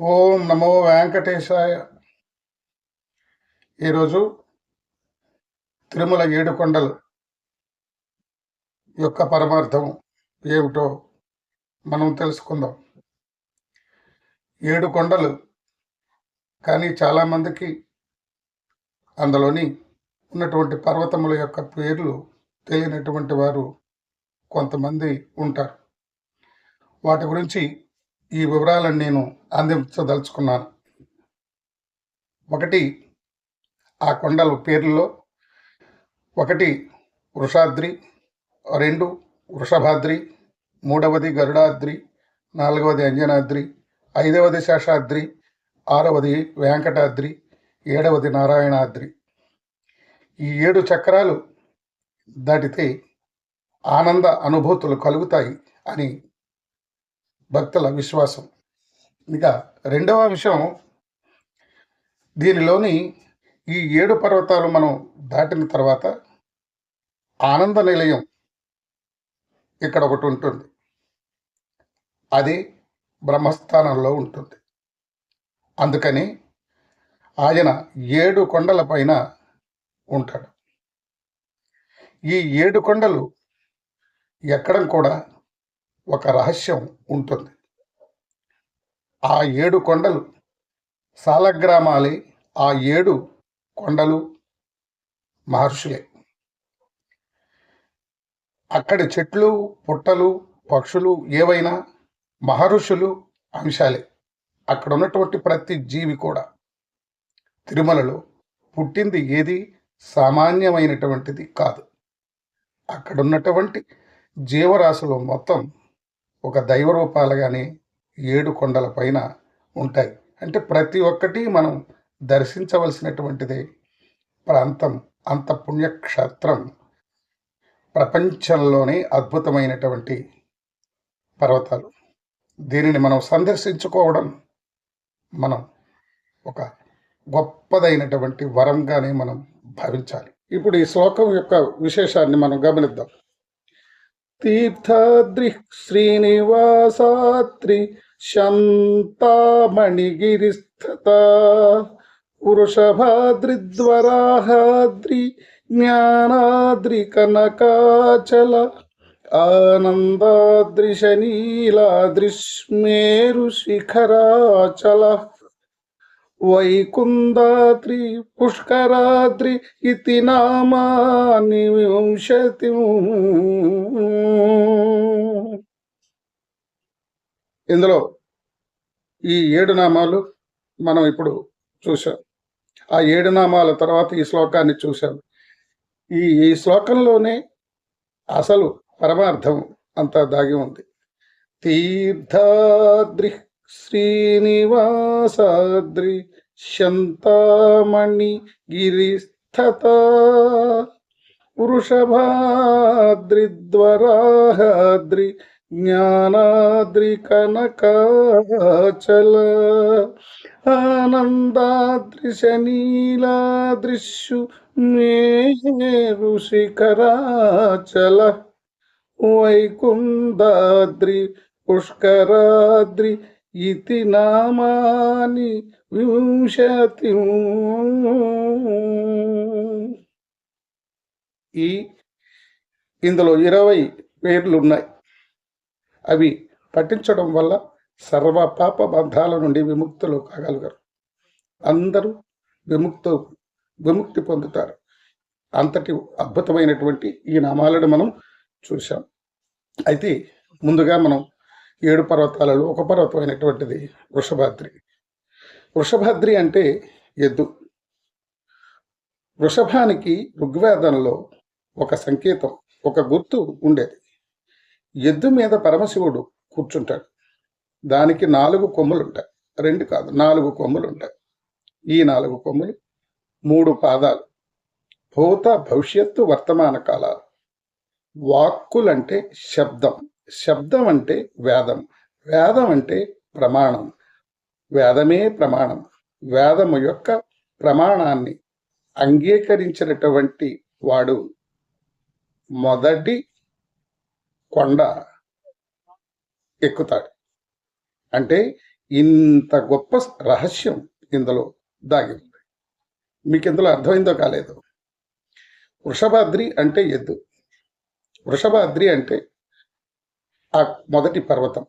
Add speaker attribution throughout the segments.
Speaker 1: ఓం నమో వెంకటేశాయ. ఈరోజు తిరుమల ఏడుకొండలు యొక్క పరమార్థం ఏమిటో మనం తెలుసుకుందాం. ఏడు కొండలు కానీ చాలామందికి అందులోని ఉన్నటువంటి పర్వతముల యొక్క పేర్లు తెలియనటువంటి వారు కొంతమంది ఉంటారు. వాటి గురించి ఈ వివరాలను నేను అందించదలుచుకున్నాను. ఒకటి ఆ కొండల పేర్లలో ఒకటి వృషాద్రి రెండు వృషభాద్రి మూడవది గరుడాద్రి నాలుగవది అంజనాద్రి ఐదవది శేషాద్రి ఆరవది వెంకటాద్రి ఏడవది నారాయణాద్రి. ఈ ఏడు చక్రాలు దాటితే ఆనంద అనుభూతులు కలుగుతాయి అని భక్తుల విశ్వాసం. ఇక రెండవ విషయం దీనిలోని ఈ ఏడు పర్వతాలు మనం దాటిన తర్వాత ఆనంద నిలయం ఇక్కడ ఒకటి ఉంటుంది. అది బ్రహ్మస్థానంలో ఉంటుంది. అందుకని ఆయన ఏడు కొండల పైన ఉంటాడు. ఈ ఏడు కొండలు ఎక్కడం కూడా ఒక రహస్యం ఉంటుంది. ఆ ఏడు కొండలు సాలగ్రామాలే ఆ ఏడు కొండలు మహర్షులే. అక్కడి చెట్లు పుట్టలు పక్షులు ఏవైనా మహర్షులు అంశాలే. అక్కడ ఉన్నటువంటి ప్రతి జీవి కూడా తిరుమలలో పుట్టింది ఏది సామాన్యమైనటువంటిది కాదు. అక్కడ ఉన్నటువంటి జీవరాశులు మొత్తం ఒక దైవరూపాలు కానీ ఏడు కొండల పైన ఉంటాయి. అంటే ప్రతి ఒక్కటి మనం దర్శించవలసినటువంటిది ప్రాంతం అంత పుణ్యక్షేత్రం ప్రపంచంలోనే అద్భుతమైనటువంటి పర్వతాలు. దీనిని మనం సందర్శించుకోవడం మనం ఒక గొప్పదైనటువంటి వరంగానే మనం భావించాలి. ఇప్పుడు ఈ శ్లోకం యొక్క విశేషాన్ని మనం గమనిద్దాం. తీర్థాద్రి శ్రీనివాసాత్రి శంతామణిగిరిస్థత వృషభాద్రిద్వరాహాద్రి జ్ఞానాద్రి కనకాచల ఆనందాద్రి శనీలాద్రి స్మేరు శిఖరాచల వైకుందాద్రి పుష్కరాద్రి ఇది నామాని వింశతి. ఇందులో ఈ ఏడు నామాలు మనం ఇప్పుడు చూసాం ఆ ఏడు నామాల తర్వాత ఈ శ్లోకాన్ని చూసాం ఈ ఈ శ్లోకంలోనే అసలు పరమార్థం అంతా దాగి ఉంది. తీర్థాద్రి శ్రీనివాసాద్రి శంతామణి గిరిస్థత వృషభాద్రిద్వరాహాద్రి జ్ఞానాద్రి కనకాచల ఆనందాద్రి శనీలాదృశ్యు మేరు శిఖరాచల వైకుందాద్రి పుష్కరాద్రి ఇతి నామాని వింశతి ఈ ఇందులో ఇరవై పేర్లు ఉన్నాయి అవి పఠించడం వల్ల సర్వ పాప బంధాల నుండి విముక్తులు కాగలగరు. అందరూ విముక్త విముక్తి పొందుతారు. అంతటి అద్భుతమైనటువంటి ఈ నామాలను మనం చూసాం అయితే ముందుగా మనం ఏడు పర్వతాలలో ఒక పర్వతమైనటువంటిది వృషభాద్రి. వృషభాద్రి అంటే ఎద్దు. వృషభానికి ఋగ్వేదంలో ఒక సంకేతం ఒక గుర్తు ఉండేది. ఎద్దు మీద పరమశివుడు కూర్చుంటాడు. దానికి నాలుగు కొమ్ములు ఉంటాయి రెండు కాదు నాలుగు కొమ్ములు ఉంటాయి ఈ నాలుగు కొమ్ములు మూడు పాదాలు. భూత భవిష్యత్తు వర్తమాన కాలాలు. వాక్కులంటే శబ్దం. శబ్దం అంటే వేదం. వేదం అంటే ప్రమాణం. వేదమే ప్రమాణం. వేదము యొక్క ప్రమాణాన్ని అంగీకరించినటువంటి వాడు మొదటి కొండ ఎక్కుతాడు. అంటే ఇంత గొప్ప రహస్యం ఇందులో దాగి ఉంది. మీకు ఇందులో అర్థమైందో కాలేదు. వృషభాద్రి అంటే ఎద్దు. వృషభాద్రి అంటే ఆ మొదటి పర్వతం.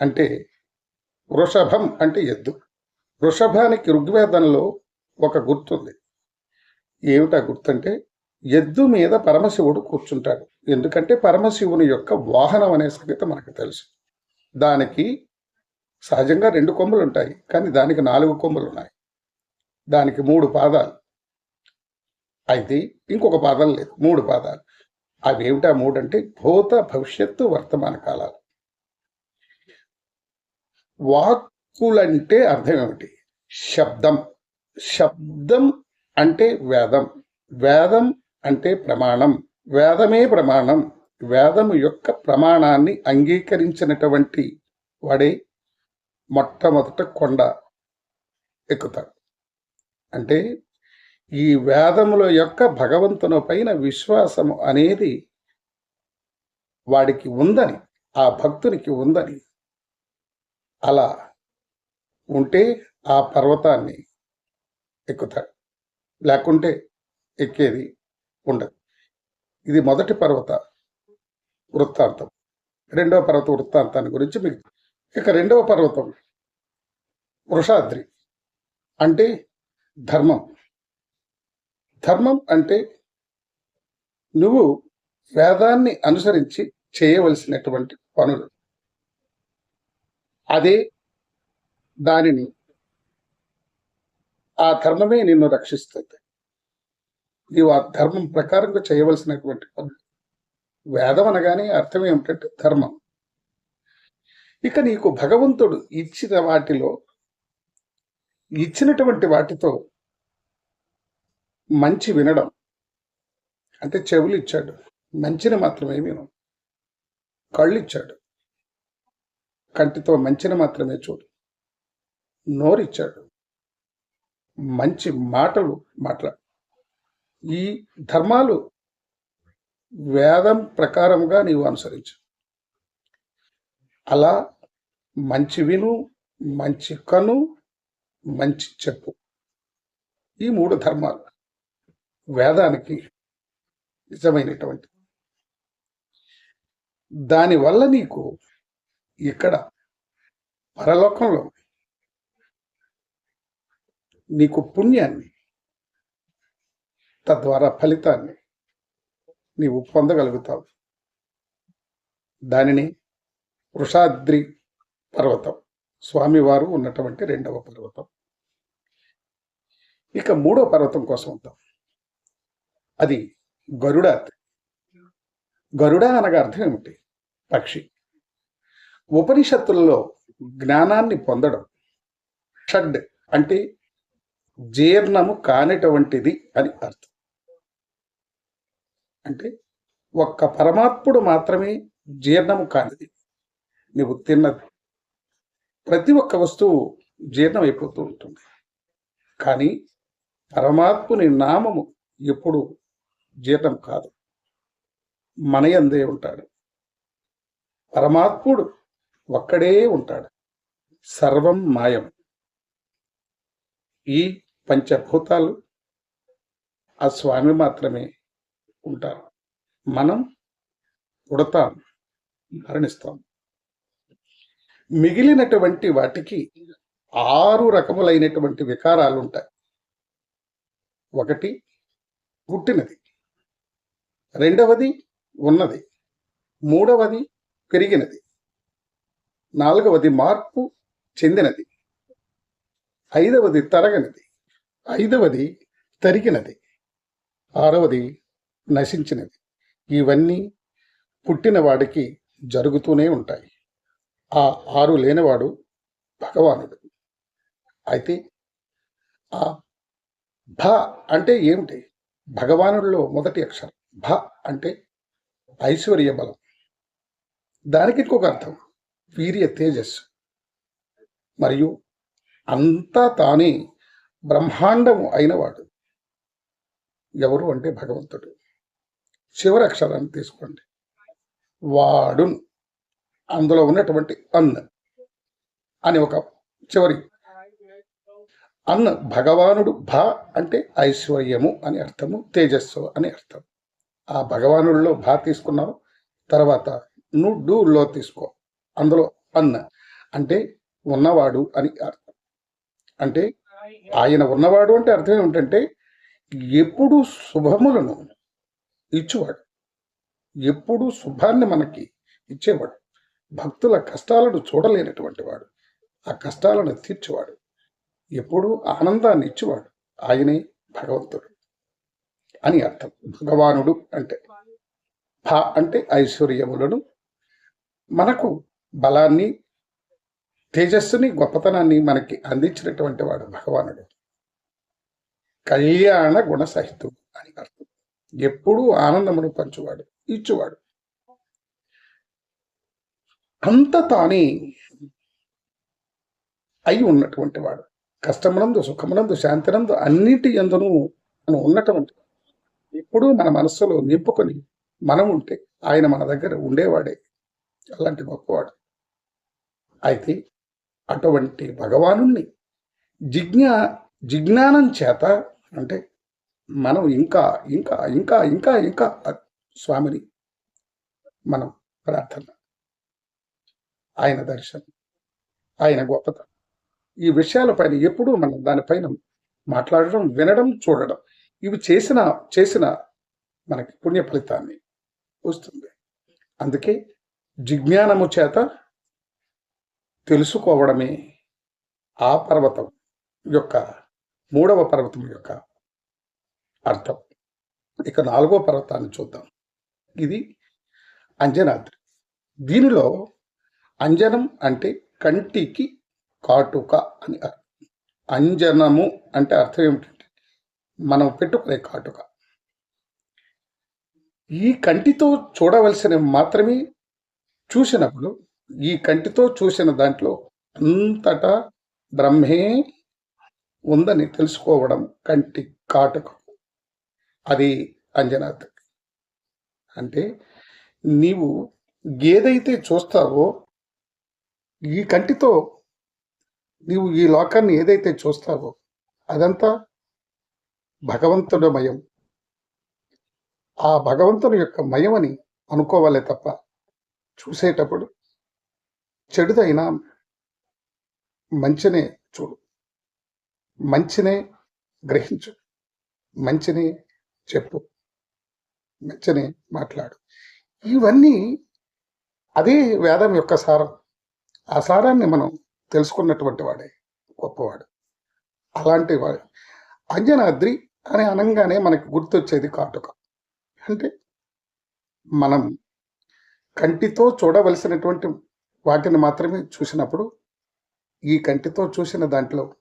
Speaker 1: అంటే వృషభం అంటే ఎద్దు. వృషభానికి ఋగ్వేదంలో ఒక గుర్తుంది. ఏమిటా గుర్తంటే ఎద్దు మీద పరమశివుడు కూర్చుంటాడు. ఎందుకంటే పరమశివుని యొక్క వాహనం అనే సంగతి మనకు తెలుసు. దానికి సహజంగా రెండు కొమ్ములు ఉంటాయి కానీ దానికి నాలుగు కొమ్ములు ఉన్నాయి దానికి మూడు పాదాలు. అయితే ఇంకొక పాదం లేదు. మూడు పాదాలు. అవి ఏమిటా మూడు అంటే భూత భవిష్యత్తు వర్తమాన కాలాలు. వాక్కులంటే అర్థం ఏమిటి? శబ్దం. శబ్దం అంటే వేదం. వేదం అంటే ప్రమాణం. వేదమే ప్రమాణం. వేదము యొక్క ప్రమాణాన్ని అంగీకరించినటువంటి వాడే మొట్టమొదట కొండ ఎక్కుతాడు. అంటే ఈ వేదముల యొక్క భగవంతుని పైన విశ్వాసము అనేది వాడికి ఉందని ఆ భక్తునికి ఉందని. అలా ఉంటే ఆ పర్వతాన్ని ఎక్కుతాడు. లేకుంటే ఎక్కేది ఉండదు. ఇది మొదటి పర్వత వృత్తాంతం. రెండవ పర్వత వృత్తాంతాన్ని గురించి మీకు ఇక రెండవ పర్వతం వృషాద్రి అంటే ధర్మం. ధర్మం అంటే నువ్వు వేదాన్ని అనుసరించి చేయవలసినటువంటి పనులు. అదే దానిని ఆ ధర్మమే నిన్ను రక్షిస్తుంది. నీవు ఆ ధర్మం ప్రకారంగా చేయవలసినటువంటి పనులు. వేదం అనగానే అర్థం ఏమిటంటే ధర్మం. ఇక నీకు భగవంతుడు ఇచ్చిన వాటిలో ఇచ్చినటువంటి వాటితో మంచి వినడం. అంటే చెవులు ఇచ్చాడు. మంచిని మాత్రమే విను. కళ్ళు ఇచ్చాడు కంటితో మంచిని మాత్రమే చూడు. నోరిచ్చాడు. మంచి మాటలు మాట్లాడు ఈ ధర్మాలు వేదం ప్రకారంగా నీవు అనుసరించు. అలా మంచి విను మంచి కను మంచి చెప్పు. ఈ మూడు ధర్మాలు. వేదానికి నిజమైనటువంటి. దానివల్ల నీకు ఇక్కడ పరలోకంలో నీకు పుణ్యాన్ని తద్వారా ఫలితాన్ని నీవు పొందగలుగుతావు. దానిని వృషాద్రి పర్వతం స్వామివారు ఉన్నటువంటి రెండవ పర్వతం. ఇక మూడో పర్వతం కోసం ఉంటాం అది గరుడ గరుడ అనగా అర్థం ఏమిటి? పక్షి. ఉపనిషత్తులలో జ్ఞానాన్ని పొందడం. షడ్ అంటే జీర్ణము కానిటువంటిది అని అర్థం. అంటే ఒక్క పరమాత్ముడు మాత్రమే జీర్ణము కానిది. నువ్వు తిన్నది. ప్రతి ఒక్క వస్తువు జీర్ణం అయిపోతూ ఉంటుంది. కానీ పరమాత్ముని నామము ఎప్పుడు జీర్ణం కాదు. మన మనయందే ఉంటాడు. పరమాత్ముడు ఒక్కడే ఉంటాడు. సర్వం మాయం. ఈ పంచభూతాలు ఆ స్వామి మాత్రమే ఉంటారు. మనం పుడతాం మరణిస్తాం. మిగిలినటువంటి వాటికి ఆరు రకములైనటువంటి వికారాలు ఉంటాయి ఒకటి పుట్టినది. రెండవది ఉన్నది. మూడవది పెరిగినది. నాలుగవది మార్పు చెందినది. ఐదవది తరగనిది. ఐదవది తరిగినది. ఆరవది నశించినది. ఇవన్నీ పుట్టిన వాడికి జరుగుతూనే ఉంటాయి. ఆ ఆరు లేనివాడు భగవానుడు. అయితే ఆ భ అంటే ఏమిటి? భగవానుడిలో మొదటి అక్షరం. భ అంటే ఐశ్వర్య బలం. దానికి ఇంకొక అర్థం. వీర్య తేజస్సు. మరియు అంతా తానే బ్రహ్మాండము అయినవాడు. ఎవరు అంటే భగవంతుడు. చివరి అక్షరాన్ని తీసుకోండి. వాడు అందులో ఉన్నటువంటి అన్న అని ఒక చివరి. అన్న భగవానుడు భ అంటే ఐశ్వర్యము అని అర్థము తేజస్సు అని అర్థం. ఆ భగవానుడిలో భా తీసుకున్నావు తర్వాత నువ్వు డూలో తీసుకో. అందులో అన్న అంటే ఉన్నవాడు అని అర్థం. అంటే ఆయన ఉన్నవాడు అంటే అర్థం ఏమిటంటే ఎప్పుడు శుభములను ఇచ్చేవాడు. ఎప్పుడు శుభాన్ని మనకి ఇచ్చేవాడు. భక్తుల కష్టాలను చూడలేనటువంటి వాడు. ఆ కష్టాలను తీర్చేవాడు. ఎప్పుడు ఆనందాన్ని ఇచ్చేవాడు. ఆయనే భగవంతుడు. అని అర్థం. భగవానుడు అంటే భ అంటే ఐశ్వర్యములను మనకు బలాన్ని తేజస్సుని గొప్పతనాన్ని మనకి అందించినటువంటి వాడు భగవానుడు. కళ్యాణ గుణ సహితుడు అని అర్థం. ఎప్పుడూ ఆనందమును పంచువాడు ఇచ్చువాడు. అంత తానే అయి ఉన్నటువంటి వాడు. కష్టమునందు సుఖమునందు శాంతినందు అన్నిటి ఎందును ఉన్నటువంటి ఇప్పుడు మన మనస్సులో నింపుకొని మనం ఉంటే ఆయన మన దగ్గర ఉండేవాడే. అలాంటి గొప్పవాడు. అయితే అటువంటి భగవాను జిజ్ఞా జిజ్ఞానం చేత అంటే మనం ఇంకా ఇంకా ఇంకా ఇంకా ఇంకా స్వామిని మనం ప్రార్థన ఆయన దర్శనం ఆయన గొప్పతనం. ఈ విషయాలపైన ఎప్పుడూ మనం దానిపైన మాట్లాడడం వినడం చూడడం ఇవి చేసిన చేసిన మనకి పుణ్య ఫలితాన్ని వస్తుంది. అందుకే జిజ్ఞానము చేత తెలుసుకోవడమే ఆ పర్వతం యొక్క మూడవ పర్వతం యొక్క అర్థం. ఇక నాలుగో పర్వతాన్ని చూద్దాం. ఇది అంజనాద్రి. దీనిలో అంజనం అంటే కంటికి కాటుక అని అర్థం. అంజనము అంటే అర్థం ఏమిటి? మనం పెట్టుకునే కాటుక. ఈ కంటితో చూడవలసిన మాత్రమే చూసినప్పుడు ఈ కంటితో చూసిన దాంట్లో అంతటా బ్రహ్మే ఉందని తెలుసుకోవడం కంటి కాటుక అది అంజనాథ్ అంటే నీవు ఏదైతే చూస్తావో ఈ కంటితో నీవు ఈ లోకాన్ని ఏదైతే చూస్తావో అదంతా భగవంతుడు మయం ఆ భగవంతుని యొక్క మయమని అనుకోవాలే తప్ప చూసేటప్పుడు చెడుదైనా మంచినే చూడు. మంచినే గ్రహించు. మంచిని చెప్పు. మంచిని మాట్లాడు. ఇవన్నీ అదే వేదం యొక్క సారం. ఆ సారాన్ని మనం తెలుసుకున్నటువంటి వాడే గొప్పవాడు. అలాంటి వాడు. అంజనాద్రి అని అనగానే మనకి గుర్తొచ్చేది కాటుక. అంటే మనం కంటితో చూడవలసినటువంటి వాటిని మాత్రమే చూసినప్పుడు ఈ కంటితో చూసిన దాంట్లో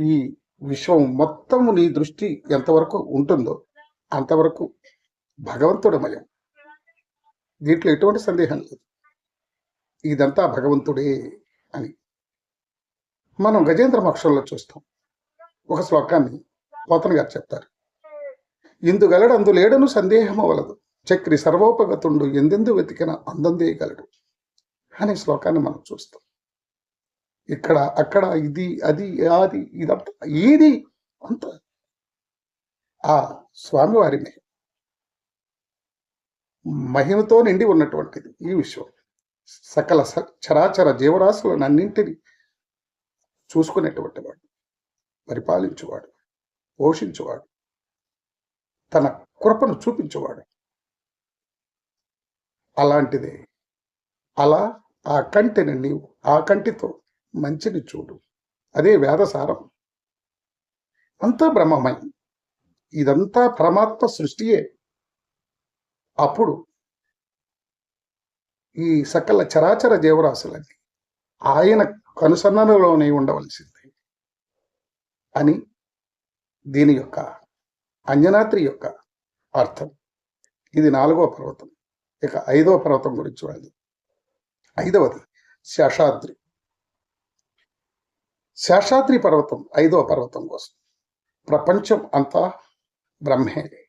Speaker 1: ఈ విశ్వం మొత్తం నీ దృష్టి ఎంతవరకు ఉంటుందో అంతవరకు భగవంతుడు మయం దీంట్లో ఎటువంటి సందేహం లేదు. ఇదంతా భగవంతుడే అని. మనం గజేంద్ర మక్షంలో చూస్తాం. ఒక శ్లోకాన్ని పోతన గారు చెప్తారు. ఇందుగలడు అందులేడను సందేహం అవలదు చక్రి సర్వోపగతుండు ఎందెందు వెతికిన అందందేయగలడు అనే శ్లోకాన్ని మనం చూస్తాం. ఇక్కడ అక్కడ ఇది అది అది ఇదంతా ఏది అంత ఆ స్వామివారిని మహిమతో నిండి ఉన్నటువంటిది ఈ విశ్వం. సకల చరాచర జీవరాశులను అన్నింటినీ చూసుకునేటువంటి వాడు. పరిపాలించువాడు పోషించువాడు తన కృపను చూపించేవాడు. అలాంటిదే అలా ఆ కంటిని నీవు ఆ కంటితో మంచిని చూడు. అదే వేదసారం. అంతా బ్రహ్మమై ఇదంతా పరమాత్మ సృష్టియే. అప్పుడు ఈ సకల చరాచర జీవరాశులన్నీ ఆయన కనుసన్నలోనే ఉండవలసింది. అని దీని యొక్క అంజనాద్రి యొక్క అర్థం. ఇది నాలుగవ పర్వతం. ఇక ఐదవ పర్వతం గురించి వాళ్ళు ఐదవది శేషాద్రి. శేషాద్రి పర్వతం ఐదవ పర్వతం కోసం. ప్రపంచం అంతా బ్రహ్మే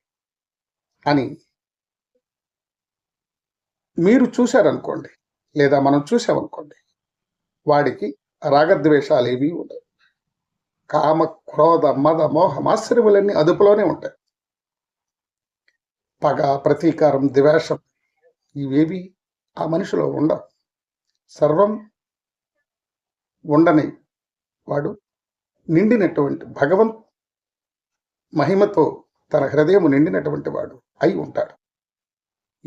Speaker 1: అని మీరు చూశారనుకోండి లేదా మనం చూసామనుకోండి వాడికి రాగద్వేషాలు ఏవి ఉండవు. కామ క్రోధ మద మోహ మాశ్రములన్నీ అదుపులోనే ఉంటాయి. పగ ప్రతీకారం ద్వేషం ఇవేవి ఆ మనిషిలో ఉండవు. సర్వం ఉండని వాడు నిండినటువంటి భగవంత్ మహిమతో తన హృదయం నిండినటువంటి వాడు అయి ఉంటాడు.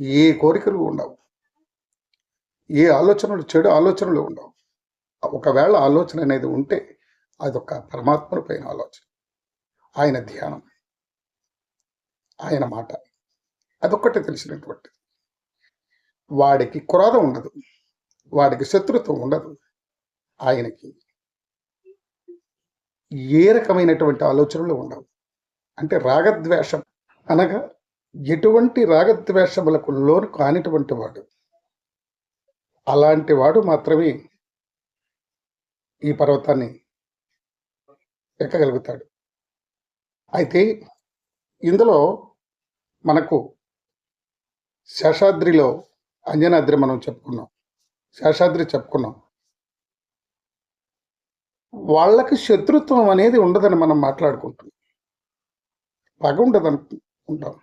Speaker 1: ఏ కోరికలు ఉండవు. ఏ ఆలోచనలు చెడు ఆలోచనలు ఉండవు. ఒకవేళ ఆలోచన అనేది ఉంటే అదొక పరమాత్మను పైన ఆలోచన. ఆయన ధ్యానం. ఆయన మాట. అదొక్కటే తెలిసినటువంటి. వాడికి క్రోధం ఉండదు. వాడికి శత్రుత్వం ఉండదు. ఆయనకి ఏ రకమైనటువంటి ఆలోచనలు ఉండవు. అంటే రాగద్వేషం అనగా ఎటువంటి రాగద్వేషములకు లోను కానిటువంటి వాడు. అలాంటి వాడు మాత్రమే ఈ పర్వతాన్ని ఎక్కగలుగుతాడు. అయితే ఇందులో మనకు శేషాద్రిలో అంజనాద్రి మనం చెప్పుకున్నాం. శేషాద్రి చెప్పుకున్నాం. వాళ్ళకి శత్రుత్వం అనేది ఉండదని మనం మాట్లాడుకుంటున్నాం పగ ఉండదు అనుకుంటాం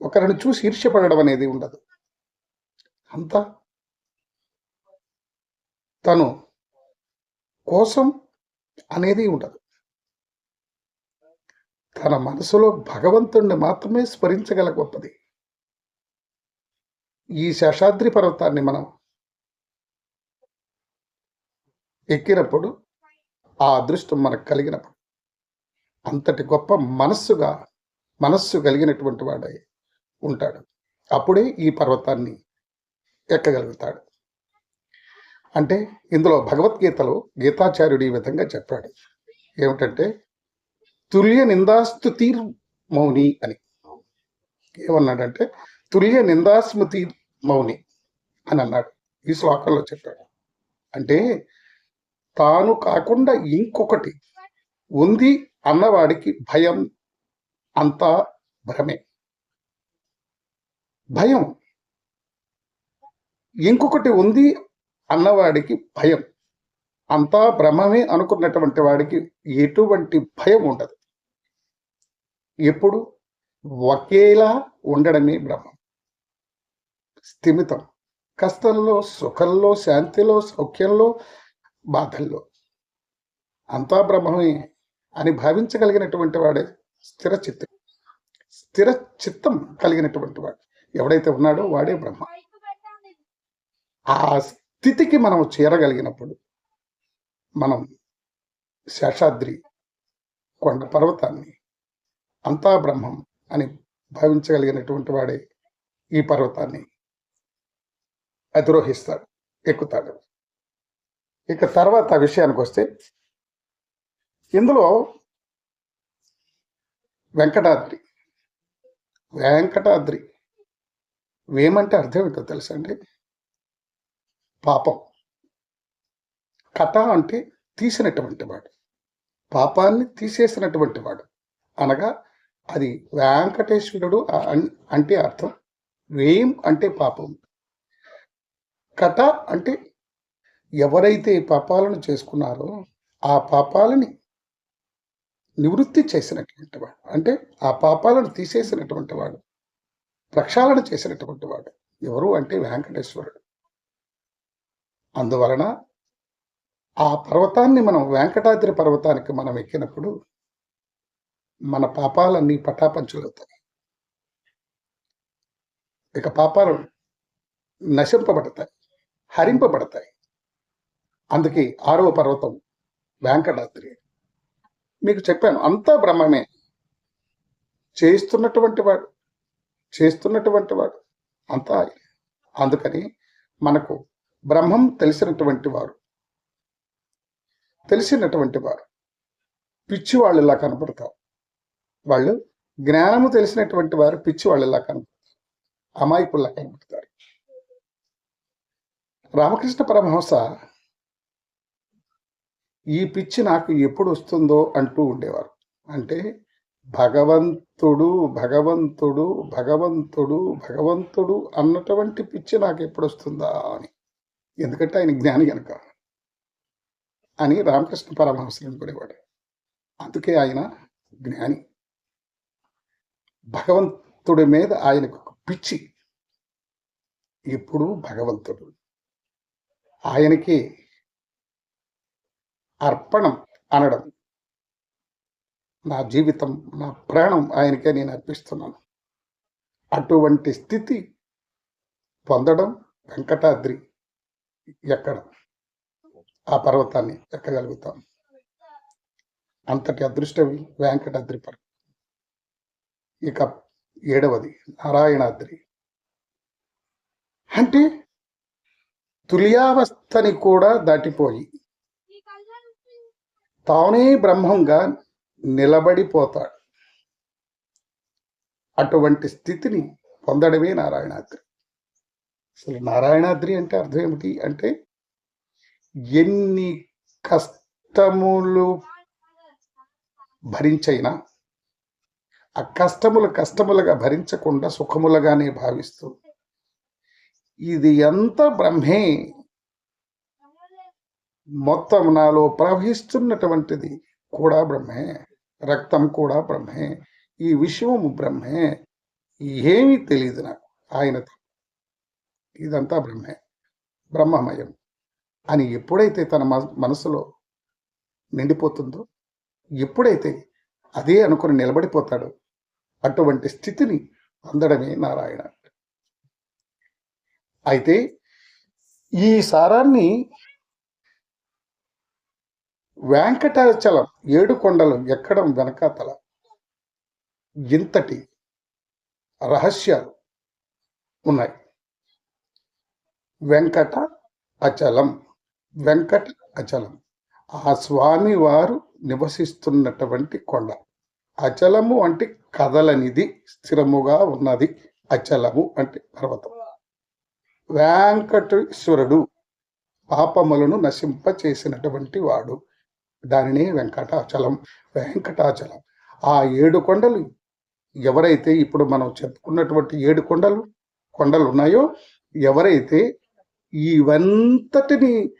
Speaker 1: ఒకరిని చూసి ఈర్ష్యపడడం అనేది ఉండదు. అంతా తను కోసం అనేది ఉండదు. తన మనసులో భగవంతుణ్ణి మాత్రమే స్మరించగల గొప్పది. ఈ శేషాద్రి పర్వతాన్ని మనం ఎక్కినప్పుడు ఆ అదృష్టం మనకు కలిగినప్పుడు అంతటి గొప్ప మనస్సుగా మనస్సు కలిగినటువంటి వాడై ఉంటాడు. అప్పుడే ఈ పర్వతాన్ని ఎక్కగలుగుతాడు. అంటే ఇందులో భగవద్గీతలో గీతాచార్యుడు ఈ విధంగా చెప్పాడు. ఏమిటంటే తుల్య నిందాస్తుతి మౌని అని. ఏమన్నాడంటే తుల్య నిందాస్మృతి మౌని అని అన్నాడు. ఈ శ్లోకంలో చెప్పాడు. అంటే తాను కాకుండా ఇంకొకటి ఉంది అన్నవాడికి భయం అంతా భ్రమే. భయం. ఇంకొకటి ఉంది అన్నవాడికి భయం. అంతా భ్రమమే అనుకున్నటువంటి వాడికి ఎటువంటి భయం ఉండదు. ఎప్పుడు? ఒకేలా ఉండడమే బ్రహ్మం. స్థిమితం. కష్టంలో సుఖంలో శాంతిలో సౌఖ్యంలో బాధల్లో. అంతా బ్రహ్మమే అని భావించగలిగినటువంటి వాడే స్థిర చిత్తం. స్థిర చిత్తం కలిగినటువంటి వాడు ఎవడైతే ఉన్నాడో వాడే బ్రహ్మ. ఆ స్థితికి మనం చేరగలిగినప్పుడు మనం శేషాద్రి కొండ పర్వతాన్ని అంతా బ్రహ్మం అని భావించగలిగినటువంటి వాడే ఈ పర్వతాన్ని అధిరోహిస్తాడు ఎక్కుతాడు. ఇక తర్వాత విషయానికి వస్తే ఇందులో వెంకటాద్రి. వెంకటాద్రి వేమంటే అర్థం ఏంటో తెలుసా అండి? పాపం. కట అంటే తీసినటువంటి వాడు. పాపాన్ని తీసేసినటువంటి వాడు. అనగా అది వెంకటేశ్వరుడు అంటే అర్థం. వేం అంటే పాపం. కట అంటే ఎవరైతే పాపాలను చేసుకున్నారో ఆ పాపాలని నివృత్తి చేసినటువంటి వాడు. అంటే ఆ పాపాలను తీసేసినటువంటి వాడు. ప్రక్షాళన చేసినటువంటి వాడు. ఎవరు అంటే వెంకటేశ్వరుడు. అందువలన ఆ పర్వతాన్ని మనం వెంకటాద్రి పర్వతానికి మనం ఎక్కినప్పుడు మన పాపాలన్నీ పటాపంచులవుతాయి. ఇక పాపాలు నశింపబడతాయి హరింపబడతాయి. అందుకే ఆరవ పర్వతం వెంకటాద్రి. మీకు చెప్పాను అంతా బ్రహ్మమే. చేస్తున్నటువంటి వాడు చేస్తున్నటువంటి వాడు అంతా అందుకని మనకు బ్రహ్మం తెలిసినటువంటి వారు తెలిసినటువంటి వారు పిచ్చి వాళ్ళు ఇలా కనపడతారు. వాళ్ళు జ్ఞానము తెలిసినటువంటి వారు పిచ్చి వాళ్ళలా కనబడతారు అమాయకుల్లా కనబడతారు రామకృష్ణ పరమహంస ఈ పిచ్చి నాకు ఎప్పుడు వస్తుందో అంటూ ఉండేవారు. అంటే భగవంతుడు భగవంతుడు భగవంతుడు భగవంతుడు అన్నటువంటి పిచ్చి నాకు ఎప్పుడు వస్తుందా అని. ఎందుకంటే ఆయన జ్ఞాని కనుక అని రామకృష్ణ పరమహంసలు అనుకునేవాడు. అందుకే ఆయన జ్ఞాని. భగవంతుడి మీద ఆయనకు ఒక పిచ్చి. ఇప్పుడు భగవంతుడు. ఆయనకి అర్పణం అనడం. నా జీవితం నా ప్రాణం ఆయనకే నేను అర్పిస్తున్నాను. అటువంటి స్థితి పొందడం వెంకటాద్రి ఎక్కడం? ఆ పర్వతాన్ని ఎక్కగలుగుతాం? అంతటి అదృష్టవి వెంకటాద్రి పర్వతం. ఇక ఏడవది నారాయణాద్రి. అంటే తుల్యావస్థని కూడా దాటిపోయి తానే బ్రహ్మంగా నిలబడిపోతాడు. అటువంటి స్థితిని పొందడమే నారాయణాద్రి. అసలు నారాయణాద్రి అంటే అర్థం ఏమిటి? అంటే ఎన్ని కష్టములు భరించైనా ఆ కష్టములు కష్టములుగా భరించకుండా సుఖములుగానే భావిస్తూ ఇది ఎంత బ్రహ్మే? మొత్తం నాలో ప్రవహిస్తున్నటువంటిది కూడా బ్రహ్మే. రక్తం కూడా బ్రహ్మే. ఈ విషయము బ్రహ్మే. ఏమీ తెలియదు నాకు. ఆయనతో ఇదంతా బ్రహ్మే. బ్రహ్మమయం. అని ఎప్పుడైతే తన మనసులో నిండిపోతుందో ఎప్పుడైతే అదే అనుకుని నిలబడిపోతాడు. అటువంటి స్థితిని పొందడమే నారాయణ. అయితే ఈ సారాన్ని వెంకటాచలం ఏడు కొండలు ఎక్కడం వెనకాతల ఇంతటి రహస్యాలు ఉన్నాయి. వెంకట అచలం వెంకట అచలం ఆ స్వామి వారు నివసిస్తున్నటువంటి కొండ. అచలము అంటే కదలనిది స్థిరముగా ఉన్నది. అచలము అంటే పర్వతం. వెంకటేశ్వరుడు పాపములను నశింప చేసినటువంటి వాడు. దానినే వెంకటాచలం వెంకటాచలం. ఆ ఏడు కొండలు ఎవరైతే ఇప్పుడు మనం చెప్పుకున్నటువంటి ఏడు కొండలు కొండలు ఉన్నాయో ఎవరైతే ఇవంతటిని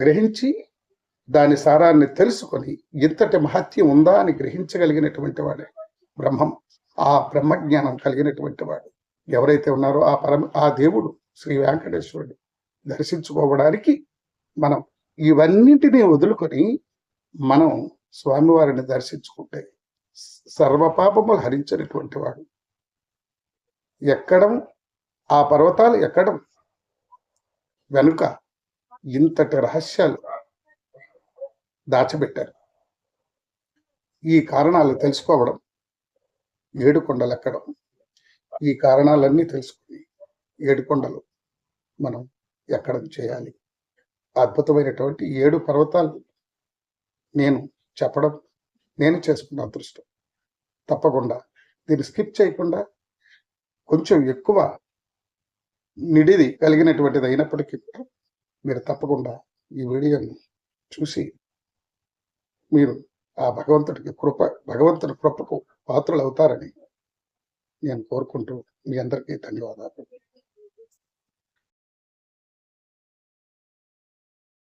Speaker 1: గ్రహించి దాని సారాన్ని తెలుసుకొని ఇంతటి మహత్యం ఉందా అని గ్రహించగలిగినటువంటి వాడే బ్రహ్మం. ఆ బ్రహ్మజ్ఞానం కలిగినటువంటి వాడు. ఎవరైతే ఉన్నారో ఆ పరమ ఆ దేవుడు శ్రీ వెంకటేశ్వరుడు దర్శించుకోవడానికి మనం ఇవన్నింటినీ వదులుకొని మనం స్వామివారిని దర్శించుకుంటే సర్వపాపములు హరించినటువంటి వాడు. ఎక్కడం ఆ పర్వతాలు ఎక్కడం వెనుక ఇంతటి రహస్యాలు దాచిపెట్టారు. ఈ కారణాలు తెలుసుకోవడం ఏడుకొండలు ఎక్కడం ఈ కారణాలన్నీ తెలుసుకుని ఏడుకొండలు మనం ఎక్కడం చేయాలి? అద్భుతమైనటువంటి ఏడు పర్వతాలు నేను చెప్పడం నేను చేసుకున్న అదృష్టం. తప్పకుండా దీన్ని స్కిప్ చేయకుండా కొంచెం ఎక్కువ నిడిది కలిగినటువంటిది అయినప్పటికీ కూడా మీరు తప్పకుండా ఈ వీడియోని చూసి మీరు ఆ భగవంతుడికి కృప భగవంతుడి కృపకు పాత్రలు అవుతారని నేను కోరుకుంటూ మీ అందరికీ ధన్యవాదాలు.